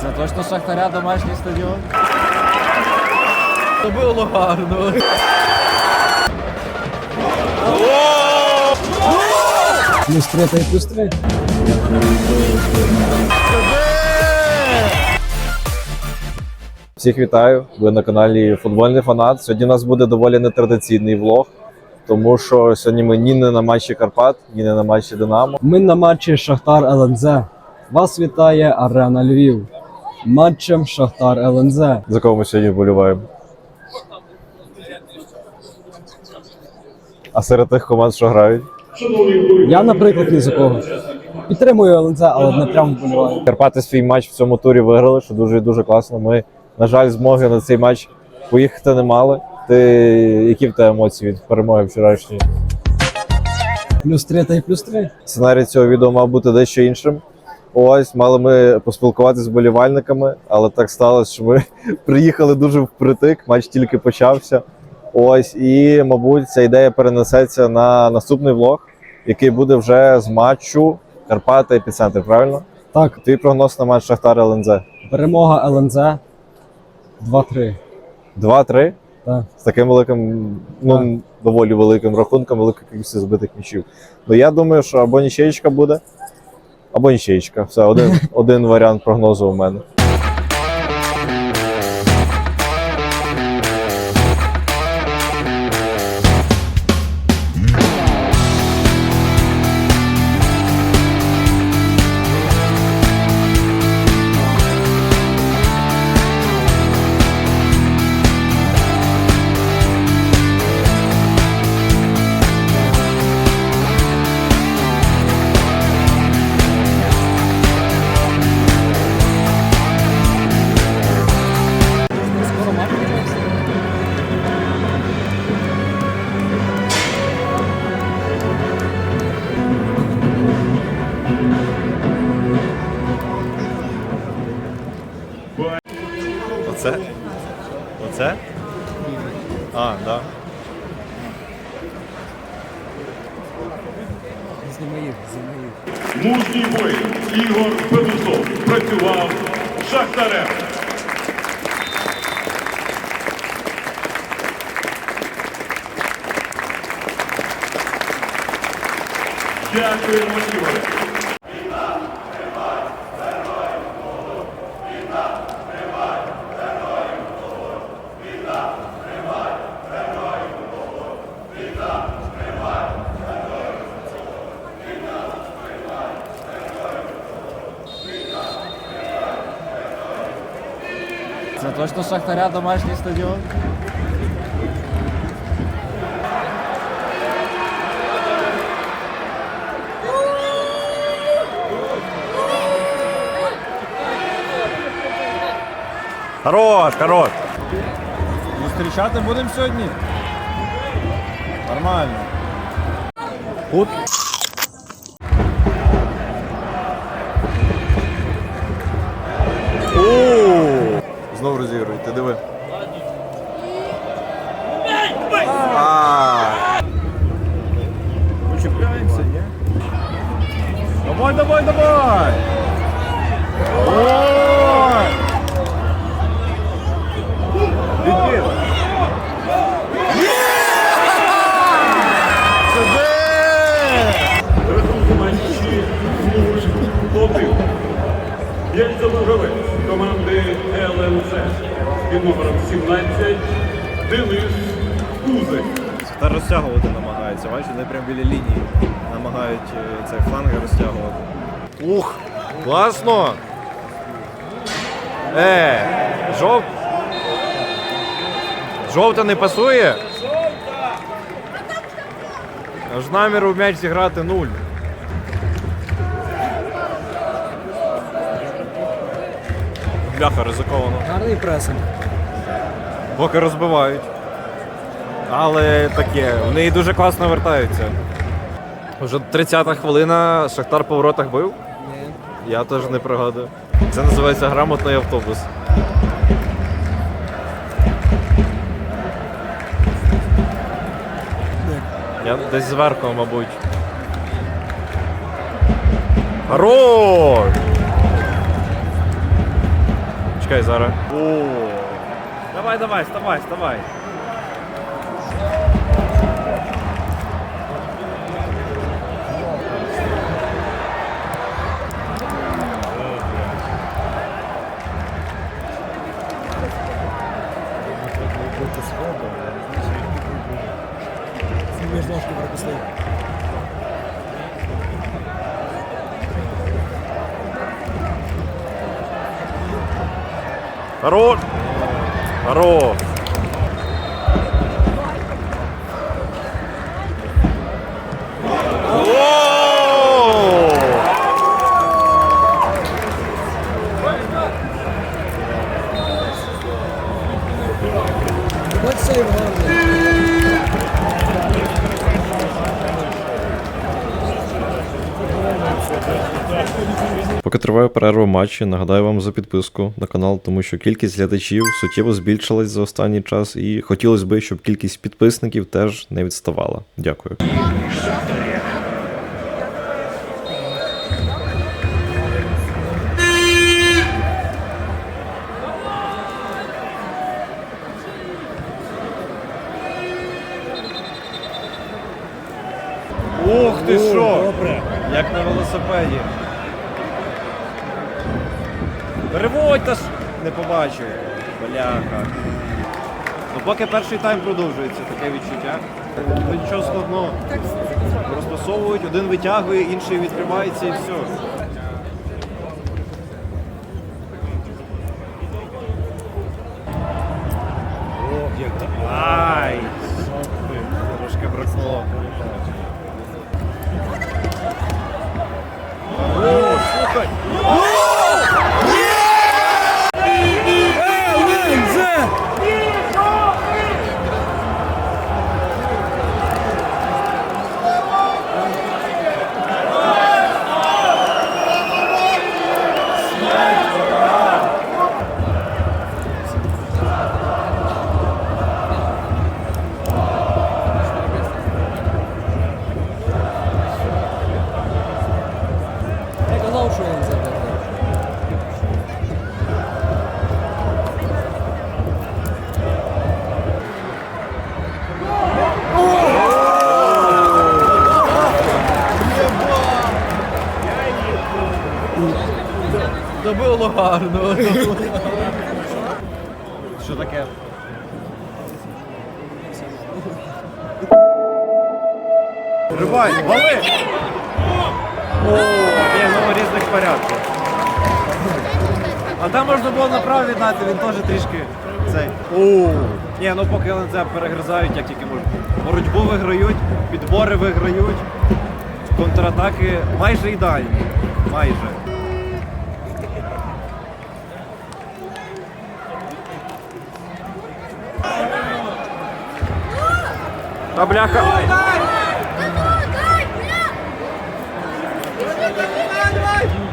Це точно Шахтаря домашній стадіон. Це було гарно. Плюс три та й плюс три. Всіх вітаю. Ви на каналі Футбольний фанат. Сьогодні у нас буде доволі нетрадиційний влог, тому що сьогодні ми ні не на матчі Карпат, ні не на матчі Динамо. Ми на матчі Шахтар ЛНЗ. Вас вітає Арена Львів. Матчем Шахтар ЛНЗ. За кого ми сьогодні вболіваємо. А серед тих команд, що грають, Я, наприклад, ні за кого. Підтримую ЛНЗ, але не прямо вболіваю. Карпати свій матч в цьому турі виграли, що дуже і дуже класно. Ми, на жаль, змоги на цей матч поїхати не мали. Ти які в тебе емоції від перемоги вчорашньої? Плюс три та й плюс три. Сценарій цього відео мав бути дещо іншим. Ось мали ми поспілкуватися з болівальниками, але так сталося, що ми приїхали дуже впритик, матч тільки почався. Ось, і, мабуть, ця ідея перенесеться на наступний влог, який буде вже з матчу Карпата Епіцентр, правильно? Так, Твій прогноз на матч Шахтар ЛНЗ. перемога ЛНЗ 2-3. 2-3 Так. з таким великим, ну доволі великим рахунком, великою кількістю збитих м'ячів. Ну я думаю, що або нічеєчка буде, або нічеєчка. Все, один, один варіант прогнозу у мене. Мужній воїн Ігор Белусов працював шахтарем. Дякуємо, Ігоре. точно Шахтаря домашній стадіон. Хорош, хорош. Зустрічати будемо сьогодні. Нормально. Кут. ЛНЦ під номером 17 Денис Кузик. Та розтягувати намагаються, бачиш, вони прямо біля лінії намагають е, цей фланг розтягувати. Ух, класно. Е, жов... Жовта не пасує? Аж наміру в м'яч зіграти нуль. Бляха, ризиковано. Гарний пресинг. Поки розбивають. Але таке, вони дуже класно вертаються. Вже 30-та хвилина, Шахтар по воротах бив? Ні. Я теж не пригадую. Це називається грамотний автобус. Я десь зверху, мабуть. Хорош! Чекай зараз. О, давай, давай, вставай, вставай. Хорош! Хорош! Перерва матчі, нагадаю вам за підписку на канал, тому що кількість глядачів суттєво збільшилась за останній час, і хотілося б, щоб кількість підписників теж не відставала. Дякую. Ух ти що! Як на велосипеді. Переводь та ж не побачив. Бляха. Ну поки перший тайм продовжується, таке відчуття. Ну нічого складного. Розпасовують, один витягує, інший відкривається і все. Ай! Трошки бракнуло. О, слухай! Це було гарно. Що таке? Рибай, вали! О, ні, ну різних порядків. А там можна було направо віддати, він теж трішки цей. О, ні, ну поки ЛНЗ перегризають, як тільки можуть. Боротьбу виграють, підбори виграють, контратаки майже ідеальні. Майже. Та бляха. Надо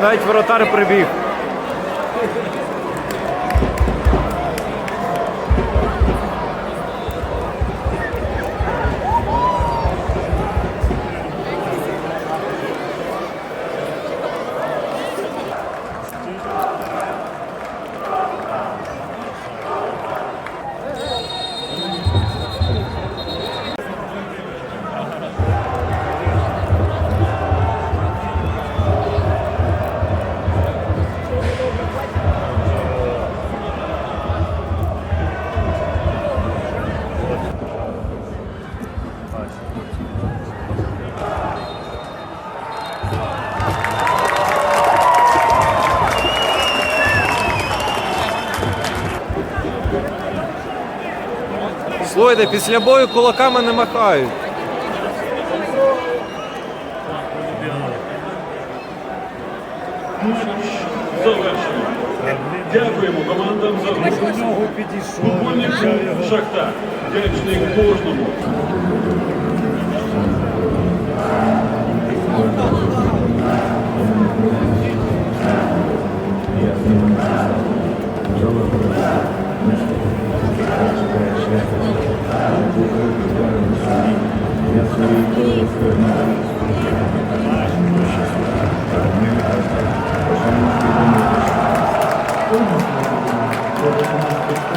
навіть воротар прибіг. Слухайте, після бою кулаками не махають. Завершено. Дякуємо командам за. Футбольний клуб Шахтар. Вдячний кожному.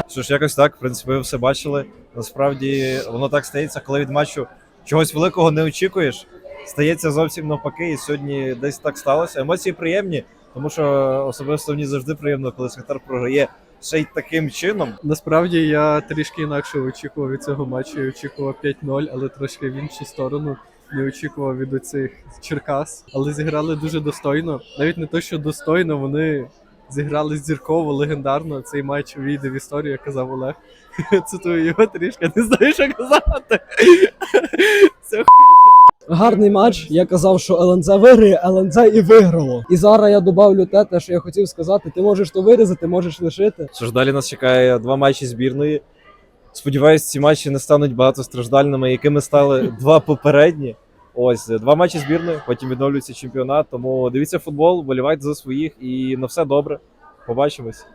Що ж, якось так, в принципі, ви все бачили. Насправді воно так стається, коли від матчу чогось великого не очікуєш. Стається зовсім навпаки, і сьогодні десь так сталося. Емоції приємні, тому що особисто мені завжди приємно, коли Шахтар програє ще й таким чином. Насправді я трішки інакше очікував від цього матчу. Я очікував 5-0, але трошки в іншу сторону. Не очікував від оцих Черкас, але зіграли дуже достойно. Навіть не то, що достойно, вони зіграли зірково, легендарно. Цей матч увійде в історію, як казав Олег. Цитую його трішки, не знаю, що казати. Це Гарний матч. Я казав, що ЛНЗ виграє, ЛНЗ і виграло. І зараз я добавлю те, те, що я хотів сказати. Ти можеш то вирізати, можеш лишити. Що ж далі нас чекає два матчі збірної. Сподіваюсь, ці матчі не стануть багатостраждальними, якими стали два попередні. Ось два матчі збірної, потім відновлюється чемпіонат. Тому дивіться футбол, болівайте за своїх і на все добре. Побачимось.